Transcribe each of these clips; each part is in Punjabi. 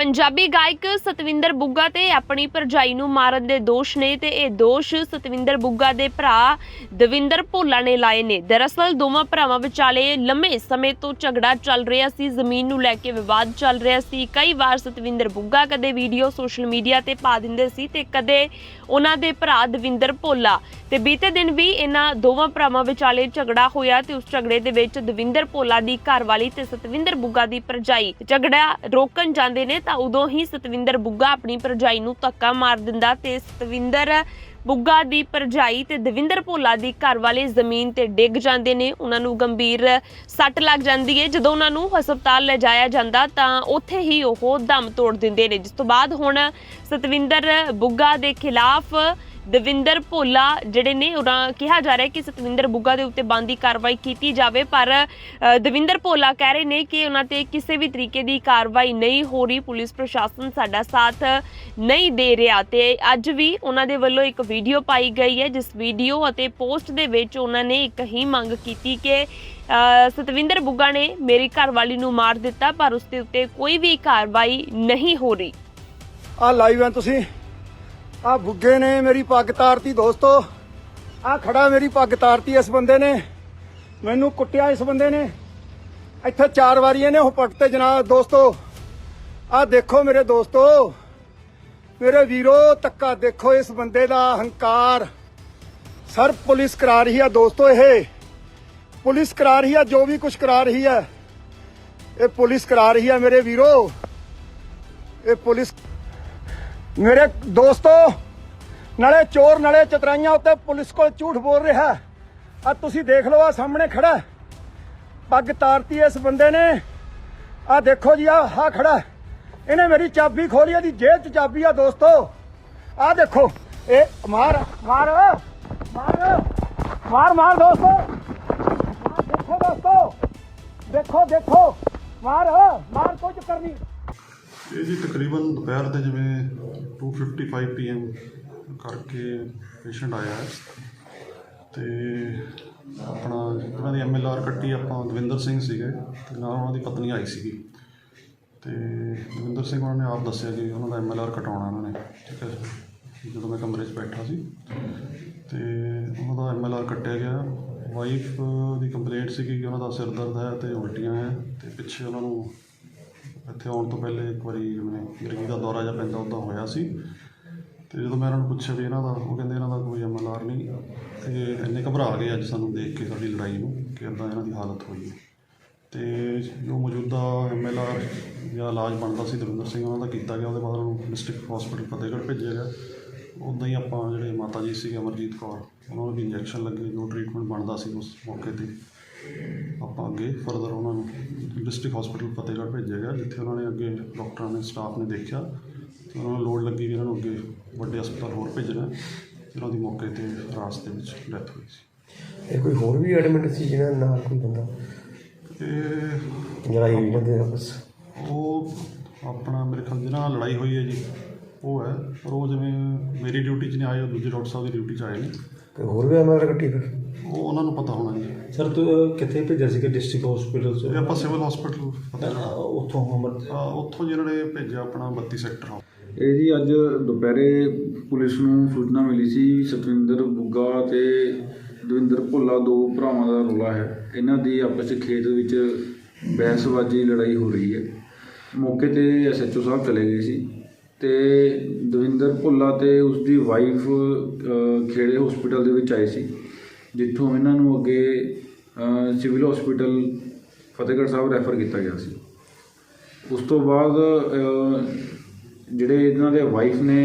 ਪੰਜਾਬੀ ਗਾਇਕ ਸਤਵਿੰਦਰ ਬੁੱਗਾ ਤੇ ਆਪਣੀ ਭਰਜਾਈ ਨੂੰ ਮਾਰਨ ਦੇ ਦੋਸ਼ ਨੇ ਤੇ ਇਹ ਦੋਸ਼ ਸਤਵਿੰਦਰ ਬੁੱਗਾ ਦੇ ਭਰਾ ਦਵਿੰਦਰ ਭੋਲਾ ਨੇ ਲਾਏ ਨੇ। ਦਰਅਸਲ, ਦੋਵਾਂ ਭਰਾਵਾਂ ਵਿਚਾਲੇ ਲੰਮੇ ਸਮੇਂ ਤੋਂ ਝਗੜਾ ਚੱਲ ਰਿਹਾ ਸੀ, ਜ਼ਮੀਨ ਨੂੰ ਲੈ ਕੇ ਵਿਵਾਦ ਚੱਲ ਰਿਹਾ ਸੀ। ਕਈ ਵਾਰ ਸਤਵਿੰਦਰ ਬੁੱਗਾ ਕਦੇ ਵੀਡੀਓ ਸੋਸ਼ਲ ਮੀਡੀਆ ਤੇ ਪਾ ਦਿੰਦੇ ਸੀ ਤੇ ਕਦੇ ਉਹਨਾਂ ਦੇ ਭਰਾ ਦਵਿੰਦਰ ਭੋਲਾ। ਤੇ ਬੀਤੇ ਦਿਨ ਵੀ ਇਹਨਾਂ ਦੋਵਾਂ ਭਰਾਵਾਂ ਵਿਚਾਲੇ ਝਗੜਾ ਹੋਇਆ ਤੇ ਉਸ ਝਗੜੇ ਦੇ ਵਿੱਚ ਦਵਿੰਦਰ ਭੋਲਾ ਦੀ ਘਰਵਾਲੀ ਤੇ ਸਤਵਿੰਦਰ ਬੁੱਗਾ ਦੀ ਭਰਜਾਈ ਝਗੜਾ ਰੋਕਣ ਜਾਂਦੇ ਨੇ ਤਾਂ ਉਦੋਂ ਹੀ ਸਤਵਿੰਦਰ ਬੁੱਗਾ ਆਪਣੀ ਭਰਜਾਈ ਨੂੰ ਧੱਕਾ ਮਾਰ ਦਿੰਦਾ ਤੇ ਸਤਵਿੰਦਰ ਬੁੱਗਾ ਦੀ ਭਰਜਾਈ ਤੇ ਦਵਿੰਦਰ ਭੋਲਾ ਦੀ ਘਰ ਵਾਲੇ ਜ਼ਮੀਨ ਤੇ ਡਿੱਗ ਜਾਂਦੇ ਨੇ। ਉਹਨਾਂ ਨੂੰ ਗੰਭੀਰ ਸੱਟ ਲੱਗ ਜਾਂਦੀ ਹੈ ਜਦੋਂ ਉਹਨਾਂ ਨੂੰ ਹਸਪਤਾਲ ਲਿਜਾਇਆ ਜਾਂਦਾ ਤਾਂ ਉੱਥੇ ਹੀ ਉਹ ਦਮ ਤੋੜ ਦਿੰਦੇ ਨੇ। ਜਿਸ ਤੋਂ ਬਾਅਦ ਹੁਣ ਸਤਵਿੰਦਰ ਬੁੱਗਾ ਦੇ ਖਿਲਾਫ ਦਵਿੰਦਰ ਭੋਲਾ ਜਿਹੜੇ ਨੇ, ਉਹਨਾਂ ਕਿਹਾ ਜਾ ਰਿਹਾ ਕਿ ਸਤਵਿੰਦਰ ਬੁੱਗਾ ਦੇ ਉੱਤੇ ਬੰਦੀ ਕਾਰਵਾਈ ਕੀਤੀ ਜਾਵੇ, ਪਰ ਦਵਿੰਦਰ ਭੋਲਾ ਕਹਿ ਰਹੇ ਨੇ ਕਿ ਉਹਨਾਂ ਤੇ ਕਿਸੇ ਵੀ ਤਰੀਕੇ ਦੀ ਕਾਰਵਾਈ ਨਹੀਂ ਹੋ ਰਹੀ। ਪੁਲਿਸ ਪ੍ਰਸ਼ਾਸਨ ਸਾਡਾ ਸਾਥ ਨਹੀਂ ਦੇ ਰਿਹਾ ਤੇ ਅੱਜ ਵੀ ਉਹਨਾਂ ਦੇ ਵੱਲੋਂ ਇੱਕ ਵੀਡੀਓ ਪਾਈ ਗਈ ਹੈ, ਜਿਸ ਵੀਡੀਓ ਅਤੇ ਪੋਸਟ ਦੇ ਵਿੱਚ ਉਹਨਾਂ ਨੇ ਇੱਕ ਹੀ ਮੰਗ ਕੀਤੀ ਕਿ ਸਤਵਿੰਦਰ ਬੁੱਗਾ ਨੇ ਮੇਰੀ ਘਰਵਾਲੀ ਨੂੰ ਮਾਰ ਦਿੱਤਾ, ਪਰ ਉਸ ਦੇ ਉੱਤੇ ਕੋਈ ਵੀ ਕਾਰਵਾਈ ਨਹੀਂ ਹੋ ਰਹੀ। ਆ ਲਾਈਵ ਹੈ ਤੁਸੀਂ। ਆ ਬੁੱਗੇ ਨੇ ਮੇਰੀ ਪੱਗ ਤਾਰਤੀ ਦੋਸਤੋ। ਆ ਖੜਾ ਮੇਰੀ ਪੱਗ ਤਾਰਤੀ ਇਸ ਬੰਦੇ ਨੇ। ਮੈਨੂੰ ਕੁੱਟਿਆ ਇਸ ਬੰਦੇ ਨੇ। ਇੱਥੇ ਚਾਰ ਵਾਰੀ ਇਹਨੇ ਉਹ ਪੱਟ ਤੇ ਜਨਾਬ ਦੋਸਤੋ। ਆ ਦੇਖੋ ਮੇਰੇ ਦੋਸਤੋ। ਮੇਰੇ ਵੀਰੋ ਤੱਕਾ ਦੇਖੋ ਇਸ ਬੰਦੇ ਦਾ ਹੰਕਾਰ। ਸਰ, ਪੁਲਿਸ ਕਰਾ ਰਹੀ ਆ ਦੋਸਤੋ ਇਹ। ਪੁਲਿਸ ਕਰਾ ਰਹੀ ਆ, ਜੋ ਵੀ ਕੁਝ ਕਰਾ ਰਹੀ ਹੈ ਇਹ ਪੁਲਿਸ ਕਰਾ ਰਹੀ ਆ ਮੇਰੇ ਵੀਰੋ। ਇਹ ਪੁਲਿਸ ਮੇਰੇ ਦੋਸਤੋ, ਨਾਲੇ ਚੋਰ ਨਾਲੇ ਚਤਰਾਈਆਂ ਉੱਤੇ ਪੁਲਿਸ ਕੋਲ ਝੂਠ ਬੋਲ ਰਿਹਾ ਆ ਤੁਸੀਂ ਦੇਖ ਲਓ ਆ ਸਾਹਮਣੇ ਖੜਾ ਪੱਗ ਤਾਰਤੀ ਇਸ ਬੰਦੇ ਨੇ। ਆ ਦੇਖੋ ਜੀ ਆ ਹਾ ਖੜਾ ਇਹਨੇ ਮੇਰੀ ਚਾਬੀ ਖੋਲੀ, ਇਹਦੀ ਜੇਬ 'ਚ ਚਾਬੀ ਆ ਦੋਸਤੋ। ਆ ਦੇਖੋ, ਇਹ ਮਾਰ ਮਾਰ ਮਾਰ ਮਾਰ ਮਾਰ ਦੋਸਤੋ। ਦੇਖੋ ਦੋਸਤੋ, ਦੇਖੋ ਦੇਖੋ। ਮਾਰ ਮਾਰ ਕੋਈ ਚੱਕਰ ਨਹੀਂ। ਇਹ ਜੀ ਤਕਰੀਬਨ ਦੁਪਹਿਰ ਦੇ ਜਿਵੇਂ 2:55 ਪੀਐਮ ਕਰਕੇ ਪੇਸ਼ੈਂਟ ਆਇਆ ਹੈ ਤੇ ਆਪਣਾ ਉਹਨਾਂ ਦੀ ਐਮਐਲਆਰ ਕੱਟੀ ਆਪਾਂ ਦਵਿੰਦਰ ਸਿੰਘ ਸੀਗੇ ਤੇ ਨਾਲ ਉਹਨਾਂ ਦੀ ਪਤਨੀ ਆਈ ਸੀਗੀ। ਤੇ ਦਵਿੰਦਰ ਸਿੰਘ ਉਹਨਾਂ ਨੇ ਆਪ ਦੱਸਿਆ ਕਿ ਉਹਨਾਂ ਦਾ ਐਮਐਲਆਰ ਕਟਾਉਣਾ ਉਹਨਾਂ ਨੇ, ਠੀਕ ਹੈ ਜਦੋਂ ਮੈਂ ਕਮਰੇ 'ਚ ਬੈਠਾ ਸੀ ਤੇ ਉਹਨਾਂ ਦਾ ਐਮਐਲਆਰ ਕੱਟਿਆ ਗਿਆ। ਵਾਈਫ ਦੀ ਕੰਪਲੇਂਟ ਸੀ ਕਿ ਉਹਨਾਂ ਦਾ ਸਿਰ ਦਰਦ ਹੈ ਤੇ ਉਲਟੀਆਂ ਹੈ ਤੇ ਪਿੱਛੇ ਉਹਨਾਂ ਨੂੰ ਇੱਥੇ ਆਉਣ ਤੋਂ ਪਹਿਲੇ ਇੱਕ ਵਾਰੀ ਜਿਵੇਂ ਗਰੀਬ ਦਾ ਦੌਰਾ ਜਿਹਾ ਪੈਂਦਾ ਉੱਦਾਂ ਹੋਇਆ ਸੀ। ਤੇ ਜਦੋਂ ਮੈਂ ਇਹਨਾਂ ਨੂੰ ਪੁੱਛਿਆ ਵੀ ਇਹਨਾਂ ਦਾ, ਉਹ ਕਹਿੰਦੇ ਇਹਨਾਂ ਦਾ ਕੋਈ ਐਮਐਲਆਰ ਨਹੀਂ। ਤੇ ਇੰਨੇ ਘਬਰਾ ਗਏ ਅੱਜ ਸਾਨੂੰ ਦੇਖ ਕੇ ਸਾਡੀ ਲੜਾਈ ਨੂੰ ਕਿ ਇੱਦਾਂ ਇਹਨਾਂ ਦੀ ਹਾਲਤ ਹੋਈ ਹੈ। ਤੇ ਜੋ ਮੌਜੂਦਾ ਐਮਐਲਆਰ ਜਾਂ ਇਲਾਜ ਬਣਦਾ ਸੀ ਦਵਿੰਦਰ ਸਿੰਘ, ਉਹਨਾਂ ਦਾ ਕੀਤਾ ਗਿਆ, ਉਹਦੇ ਬਾਅਦ ਉਹਨਾਂ ਨੂੰ ਡਿਸਟ੍ਰਿਕਟ ਹਸਪੀਟਲ ਫਤਿਹਗੜ੍ਹ ਭੇਜਿਆ ਗਿਆ। ਉੱਦਾਂ ਹੀ ਆਪਾਂ ਜਿਹੜੇ ਮਾਤਾ ਜੀ ਸੀ ਅਮਰਜੀਤ ਕੌਰ, ਉਹਨਾਂ ਨੂੰ ਵੀ ਇੰਜੈਕਸ਼ਨ ਲੱਗੇ, ਜੋ ਟ੍ਰੀਟਮੈਂਟ ਬਣਦਾ ਸੀ ਉਸ ਮੌਕੇ ਤੇ। ਆਪਾਂ ਅੱਗੇ ਫਰਦਰ ਉਹਨਾਂ ਨੂੰ ਡਿਸਟ੍ਰਿਕਟ ਹਸਪੀਟਲ ਫਤਿਹਗੜ੍ਹ ਭੇਜਿਆ ਗਿਆ ਜਿੱਥੇ ਉਹਨਾਂ ਨੇ ਅੱਗੇ ਡਾਕਟਰਾਂ ਨੇ ਸਟਾਫ ਨੇ ਦੇਖਿਆ। ਤੇ ਉਹਨਾਂ ਨੂੰ ਲੋੜ ਲੱਗੀ ਵੀ ਇਹਨਾਂ ਨੂੰ ਅੱਗੇ ਵੱਡੇ ਹਸਪਤਾਲ ਹੋਰ ਭੇਜਣਾ ਤੇ ਉਹਨਾਂ ਦੀ ਮੌਕੇ ਤੇ ਰਾਸਤੇ ਵਿੱਚ ਡੈਥ ਹੋਈ ਸੀ। ਇਹ ਕੋਈ ਹੋਰ ਵੀ ਐਡਮਿਟ ਸੀ ਜਿਹਨਾਂ ਨਾਲ ਕੋਈ ਬੰਦਾ? ਤੇ ਲੜਾਈ ਹੋਈ ਜਾਂਦੇ ਆਪਸ। ਉਹ ਆਪਣਾ ਮੇਰੇ ਖਿਆਲ ਜਿਹਨਾਂ ਨਾਲ ਲੜਾਈ ਹੋਈ ਹੈ ਜੀ। ਉਹ ਹੈ ਪਰ ਉਹ ਜਿਵੇਂ ਮੇਰੀ ਡਿਊਟੀ 'ਚ ਨਹੀਂ ਆਏ ਉਹ ਦੂਜੇ ਡਾਕਟਰ ਸਾਹਿਬ ਦੀ ਡਿਊਟੀ 'ਚ ਆਏ ਨੇ। ਕੋਈ ਹੋਰ ਵੀ ਐਮਆਰ ਕੱਟੀ ਫਿਰ? ਉਹ ਉਹਨਾਂ ਨੂੰ ਪਤਾ ਹੋਣਾ ਜੀ। ਸਰ ਤੂੰ ਅਹ, ਕਿੱਥੇ ਭੇਜਿਆ ਸੀ ਕਿ ਡਿਸਟ੍ਰਿਕਟ ਹਸਪੀਟਲ ਇਹ ਚ ਆਪਾਂ ਸਿਵਲ ਹਸਪੀਟਲ ਉੱਥੋਂ ਅਮਰ ਅਹ ਉੱਥੋਂ ਜਿਹਨਾਂ ਨੇ ਭੇਜਿਆ ਆਪਣਾ 32 ਸੈਕਟਰ ਇਹ ਜੀ ਅੱਜ ਦੁਪਹਿਰੇ ਪੁਲਿਸ ਨੂੰ ਸੂਚਨਾ ਮਿਲੀ ਸੀ ਸਤਵਿੰਦਰ ਬੁੱਗਾ ਤੇ ਦਵਿੰਦਰ ਭੁੱਲਾ ਦੋ ਭਰਾਵਾਂ ਦਾ ਰੌਲਾ ਹੈ। ਇਹਨਾਂ ਦੀ ਆਪਸ ਵਿੱਚ ਖੇਤ ਵਿੱਚ ਬਹਿਸਬਾਜ਼ੀ ਲੜਾਈ ਹੋ ਰਹੀ ਹੈ। ਮੌਕੇ ਤੇ ਐਸਐਚਓ ਸਾਹਿਬ ਚਲੇ ਗਏ ਸੀ ਤੇ ਦਵਿੰਦਰ ਭੁੱਲਾ ਤੇ ਉਸ ਦੀ ਵਾਈਫ ਖੇੜੇ ਹਸਪੀਟਲ ਦੇ ਵਿੱਚ ਆਏ ਸੀ। ਜਿੱਥੋਂ ਇਹਨਾਂ ਨੂੰ ਅੱਗੇ civil hospital Fatehgarh Sahib refer ਕੀਤਾ ਗਿਆ ਸੀ। ਉਸ ਤੋਂ ਬਾਅਦ ਜਿਹੜੇ ਇਹਨਾਂ ਦੇ ਵਾਈਫ ਨੇ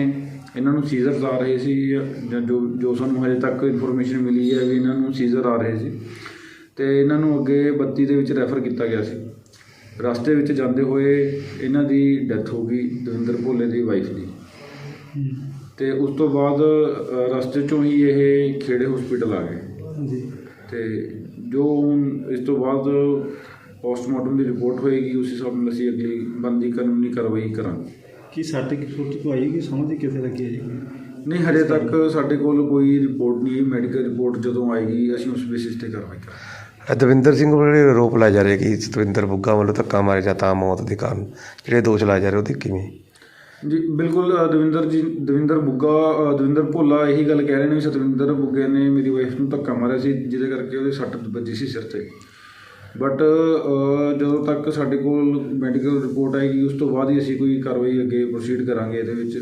ਇਹਨਾਂ ਨੂੰ ਸੀਜ਼ਰਸ ਆ ਰਹੇ ਸੀ ਜਾਂ ਜੋ ਜੋ ਸਾਨੂੰ ਹਜੇ ਤੱਕ ਇਨਫੋਰਮੇਸ਼ਨ ਮਿਲੀ ਹੈ ਵੀ ਇਹਨਾਂ ਨੂੰ ਸੀਜ਼ਰ ਆ ਰਹੇ ਸੀ। ਤੇ ਇਹਨਾਂ ਨੂੰ ਅੱਗੇ 32 ਦੇ ਵਿੱਚ ਰੈਫਰ ਕੀਤਾ ਗਿਆ ਸੀ। ਰਸਤੇ ਵਿੱਚ ਜਾਂਦੇ ਹੋਏ ਇਹਨਾਂ ਦੀ ਡੈਥ ਹੋ ਗਈ ਦਵਿੰਦਰ ਭੋਲੇ ਦੀ ਵਾਈਫ ਦੀ। ਤੇ ਉਸ ਤੋਂ ਬਾਅਦ ਰਸਤੇ ਚੋਂ ਹੀ ਇਹ ਖੇੜੇ ਹਸਪੀਟਲ ਆ ਗਏ। ਜੀ ਤੇ ਜੋ ਹੁਣ ਇਸ ਤੋਂ ਬਾਅਦ ਪੋਸਟਮਾਰਟਮ ਦੀ ਰਿਪੋਰਟ ਹੋਏਗੀ ਉਸ ਹਿਸਾਬ ਨਾਲ ਅਸੀਂ ਅਗਲੀ ਬੰਦੀ ਕਾਨੂੰਨੀ ਕਾਰਵਾਈ ਕਰਾਂਗੇ। ਕੀ ਸਾਡੇ ਕੀ ਛੋਟੀ ਕੋ ਆਈ ਕਿ ਸਮਝ ਕਿੱਥੇ ਲੱਗੀ ਹੈ ਜੀ? ਨਹੀਂ ਹਜੇ ਤੱਕ ਸਾਡੇ ਕੋਲ ਕੋਈ ਰਿਪੋਰਟ ਨਹੀਂ ਮੈਡੀਕਲ ਰਿਪੋਰਟ ਜਦੋਂ ਆਏਗੀ ਅਸੀਂ ਉਸ ਬੇਸਿਸ ਤੇ ਕਾਰਵਾਈ ਕਰਾਂਗੇ। ਦਵਿੰਦਰ ਸਿੰਘ ਵੱਲੋਂ ਜਿਹੜੇ ਆਰੋਪ ਲਾਏ ਜਾ ਰਹੇ ਕਿ ਸਤਵਿੰਦਰ ਬੁੱਗਾ ਵੱਲੋਂ ਧੱਕਾ ਮਾਰਿਆ ਜਾਂ ਤਾਂ ਮੌਤ ਦੇ ਕਾਰਨ ਜਿਹੜੇ ਦੋਸ਼ ਲਾਏ ਜਾ ਰਹੇ ਉਹਦੇ ਕਿਵੇਂ ਜੀ ਬਿਲਕੁਲ ਅ, ਦਵਿੰਦਰ ਜੀ ਦਵਿੰਦਰ ਬੁੱਗਾ ਅ, ਦਵਿੰਦਰ ਭੋਲਾ ਇਹੀ ਗੱਲ ਕਹਿ ਰਹੇ ਨੇ ਵੀ ਸਤਵਿੰਦਰ ਬੁੱਗੇ ਨੇ ਮੇਰੀ ਵਾਈਫ ਨੂੰ ਧੱਕਾ ਮਾਰਿਆ ਸੀ ਜਿਹਦੇ ਕਰਕੇ ਉਹਦੇ ਸੱਟ ਵੱਜੀ ਸੀ ਸਿਰ ਤੇ। ਬਟ ਜਦੋਂ ਤੱਕ ਸਾਡੇ ਕੋਲ ਮੈਡੀਕਲ ਰਿਪੋਰਟ ਆਏਗੀ ਉਸ ਤੋਂ ਬਾਅਦ ਹੀ ਅਸੀਂ ਕੋਈ ਕਾਰਵਾਈ ਅੱਗੇ ਪ੍ਰੋਸੀਡ ਕਰਾਂਗੇ ਇਹਦੇ ਵਿੱਚ।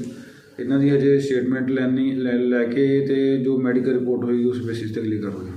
ਇਹਨਾਂ ਦੀ ਹਜੇ ਸਟੇਟਮੈਂਟ ਲੈਣੀ ਲੈ ਲੈ ਕੇ ਤੇ ਜੋ ਮੈਡੀਕਲ ਰਿਪੋਰਟ ਹੋਏਗੀ ਉਸ ਬੇਸਿਸ ਤੇ ਅਗਲੀ ਕਾਰਵਾਈ।